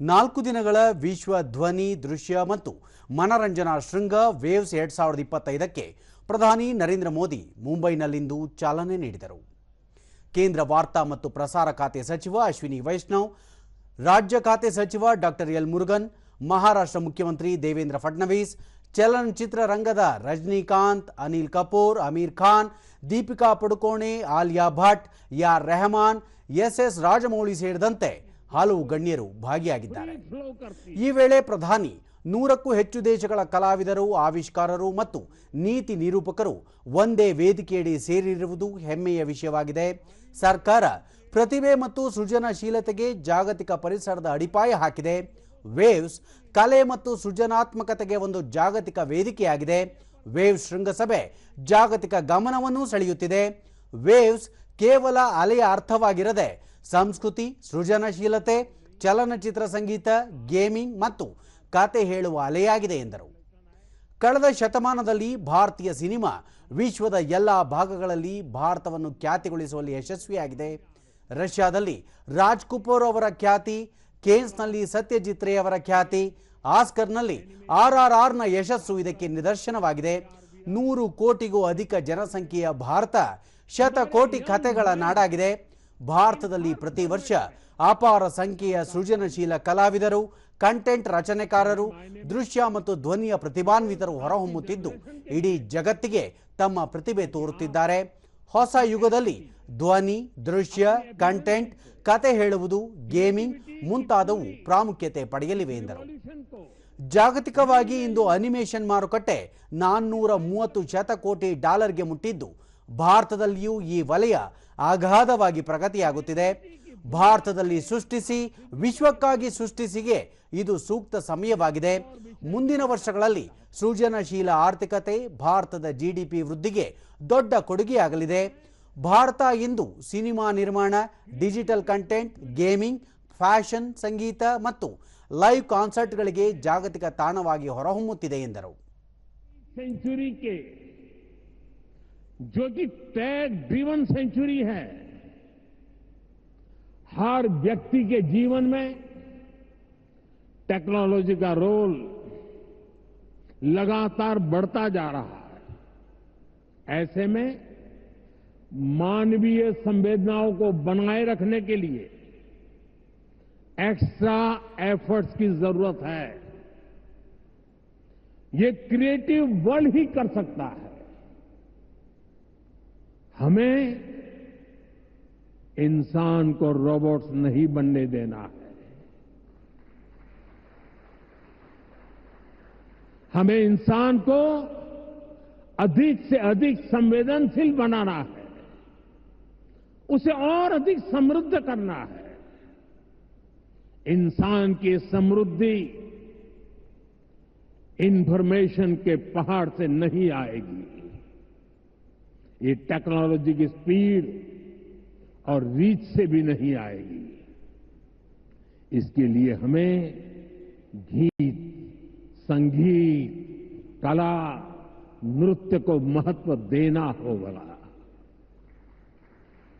ನಾಲ್ಕು ದಿನಗಳ ವಿಶ್ವ ಧ್ವನಿ, ದೃಶ್ಯ ಮತ್ತು ಮನರಂಜನಾ ಶೃಂಗ ವೇವ್ಸ್ ಎರಡ್ ಸಾವಿರದ ಇಪ್ಪತ್ತೈದಕ್ಕೆ ಪ್ರಧಾನಿ ನರೇಂದ್ರ ಮೋದಿ ಮುಂಬೈನಲ್ಲಿಂದು ಚಾಲನೆ ನೀಡಿದರು. ಕೇಂದ್ರ ವಾರ್ತಾ ಮತ್ತು ಪ್ರಸಾರ ಖಾತೆ ಸಚಿವ ಅಶ್ವಿನಿ ವೈಷ್ಣವ್, ರಾಜ್ಯ ಖಾತೆ ಸಚಿವ ಡಾಕ್ಟರ್ ಎಲ್ ಮುರುಗನ್, ಮಹಾರಾಷ್ಟ್ರ ಮುಖ್ಯಮಂತ್ರಿ ದೇವೇಂದ್ರ ಫಡ್ನವೀಸ್, ಚಲನಚಿತ್ರ ರಂಗದ ರಜನಿಕಾಂತ್, ಅನಿಲ್ ಕಪೂರ್, ಅಮೀರ್ ಖಾನ್, ದೀಪಿಕಾ ಪಡುಕೋಣೆ, ಆಲಿಯಾ ಭಟ್, ಯಾರ್ ರೆಹಮಾನ್, ಎಸ್ ಎಸ್ ರಾಜಮೌಳಿ ಸೇರಿದಂತೆ ಹಲವು ಗಣ್ಯರು ಭಾಗಿಯಾಗಿದ್ದಾರೆ. ಈ ವೇಳೆ ಪ್ರಧಾನಿ ನೂರಕ್ಕೂ ಹೆಚ್ಚು ದೇಶಗಳ ಕಲಾವಿದರು ಆವಿಷ್ಕಾರರು ಮತ್ತು ನೀತಿ ನಿರೂಪಕರು ಒಂದೇ ವೇದಿಕೆಯಡಿ ಸೇರಿರುವುದು ಹೆಮ್ಮೆಯ ವಿಷಯವಾಗಿದೆ. ಸರ್ಕಾರ ಪ್ರತಿಭೆ ಮತ್ತು ಸೃಜನಶೀಲತೆಗೆ ಜಾಗತಿಕ ಪರಿಸರದ ಅಡಿಪಾಯ ಹಾಕಿದೆ. ವೇವ್ಸ್ ಕಲೆ ಮತ್ತು ಸೃಜನಾತ್ಮಕತೆಗೆ ಒಂದು ಜಾಗತಿಕ ವೇದಿಕೆಯಾಗಿದೆ. ವೇವ್ಸ್ ಶೃಂಗಸಭೆ ಜಾಗತಿಕ ಗಮನವನ್ನು ಸೆಳೆಯುತ್ತಿದೆ. ವೇವ್ಸ್ ಕೇವಲ ಅಲೆಯ ಅರ್ಥವಾಗಿರದೆ ಸಂಸ್ಕೃತಿ, ಸೃಜನಶೀಲತೆ, ಚಲನಚಿತ್ರ ಸಂಗೀತ, ಗೇಮಿಂಗ್ ಮತ್ತು ಕತೆ ಹೇಳುವ ಅಲೆಯಾಗಿದೆ ಎಂದರು. ಕಳೆದ ಶತಮಾನದಲ್ಲಿ ಭಾರತೀಯ ಸಿನಿಮಾ ವಿಶ್ವದ ಎಲ್ಲ ಭಾಗಗಳಲ್ಲಿ ಭಾರತವನ್ನು ಖ್ಯಾತಿಗೊಳಿಸುವಲ್ಲಿ ಯಶಸ್ವಿಯಾಗಿದೆ. ರಷ್ಯಾದಲ್ಲಿ ರಾಜ್ ಕಪೂರ್ ಅವರ ಖ್ಯಾತಿ, ಕೇನ್ಸ್ನಲ್ಲಿ ಸತ್ಯಜಿತ್ ರೇ ಅವರ ಖ್ಯಾತಿ, ಆಸ್ಕರ್ನಲ್ಲಿ ಆರ್ ಆರ್ ಆರ್ನ ಯಶಸ್ಸು ಇದಕ್ಕೆ ನಿದರ್ಶನವಾಗಿದೆ. ನೂರು ಕೋಟಿಗೂ ಅಧಿಕ ಜನಸಂಖ್ಯೆಯ ಭಾರತ ಶತಕೋಟಿ ಕಥೆಗಳ ನಾಡಾಗಿದೆ. ಭಾರತದಲ್ಲಿ ಪ್ರತಿ ವರ್ಷ ಅಪಾರ ಸಂಖ್ಯೆಯ ಸೃಜನಶೀಲ ಕಲಾವಿದರು, ಕಂಟೆಂಟ್ ರಚನೆಕಾರರು, ದೃಶ್ಯ ಮತ್ತು ಧ್ವನಿಯ ಪ್ರತಿಭಾನ್ವಿತರು ಹೊರಹೊಮ್ಮುತ್ತಿದ್ದು, ಇಡೀ ಜಗತ್ತಿಗೆ ತಮ್ಮ ಪ್ರತಿಭೆ ತೋರುತ್ತಿದ್ದಾರೆ. ಹೊಸ ಯುಗದಲ್ಲಿ ಧ್ವನಿ, ದೃಶ್ಯ, ಕಂಟೆಂಟ್, ಕತೆ ಹೇಳುವುದು, ಗೇಮಿಂಗ್ ಮುಂತಾದವು ಪ್ರಾಮುಖ್ಯತೆ ಪಡೆಯಲಿವೆ ಎಂದರು. ಜಾಗತಿಕವಾಗಿ ಇಂದು ಅನಿಮೇಷನ್ ಮಾರುಕಟ್ಟೆ ನಾನ್ನೂರ ಮೂವತ್ತು ಶತಕೋಟಿ ಡಾಲರ್ಗೆ ಮುಟ್ಟಿದ್ದು ಭಾರತದಲ್ಲಿಯೂ ಈ ವಲಯ ಅಗಾಧವಾಗಿ ಪ್ರಗತಿಯಾಗುತ್ತಿದೆ. ಭಾರತದಲ್ಲಿ ಸೃಷ್ಟಿಸಿ, ವಿಶ್ವಕ್ಕಾಗಿ ಸೃಷ್ಟಿಸಿಗೆ ಇದು ಸೂಕ್ತ ಸಮಯವಾಗಿದೆ. ಮುಂದಿನ ವರ್ಷಗಳಲ್ಲಿ ಸೃಜನಶೀಲ ಆರ್ಥಿಕತೆ ಭಾರತದ ಜಿಡಿಪಿ ವೃದ್ಧಿಗೆ ದೊಡ್ಡ ಕೊಡುಗೆಯಾಗಲಿದೆ. ಭಾರತ ಇಂದು ಸಿನಿಮಾ ನಿರ್ಮಾಣ, ಡಿಜಿಟಲ್ ಕಂಟೆಂಟ್, ಗೇಮಿಂಗ್, ಫ್ಯಾಷನ್, ಸಂಗೀತ ಮತ್ತು ಲೈವ್ ಕಾನ್ಸರ್ಟ್ಗಳಿಗೆ ಜಾಗತಿಕ ತಾಣವಾಗಿ ಹೊರಹೊಮ್ಮುತ್ತಿದೆ ಎಂದರು. जो कि टैग ड्रीवन सेंचुरी है। हर व्यक्ति के जीवन में टेक्नोलॉजी का रोल लगातार बढ़ता जा रहा है। ऐसे में मानवीय संवेदनाओं को बनाए रखने के लिए एक्स्ट्रा एफर्ट्स की ज़रूरत है। ये क्रिएटिव वर्ल्ड ही कर सकता है। हमें इंसान को रोबोट्स नहीं बनने देना है। हमें इंसान को अधिक से अधिक संवेदनशील बनाना है। उसे और अधिक समृद्ध करना है। इंसान की समृद्धि इंफॉर्मेशन के पहाड़ से नहीं आएगी। ये टेक्नोलॉजी की स्पीड और रीच से भी नहीं आएगी। इसके लिए हमें गीत, संगीत, कला, नृत्य को महत्व देना होगा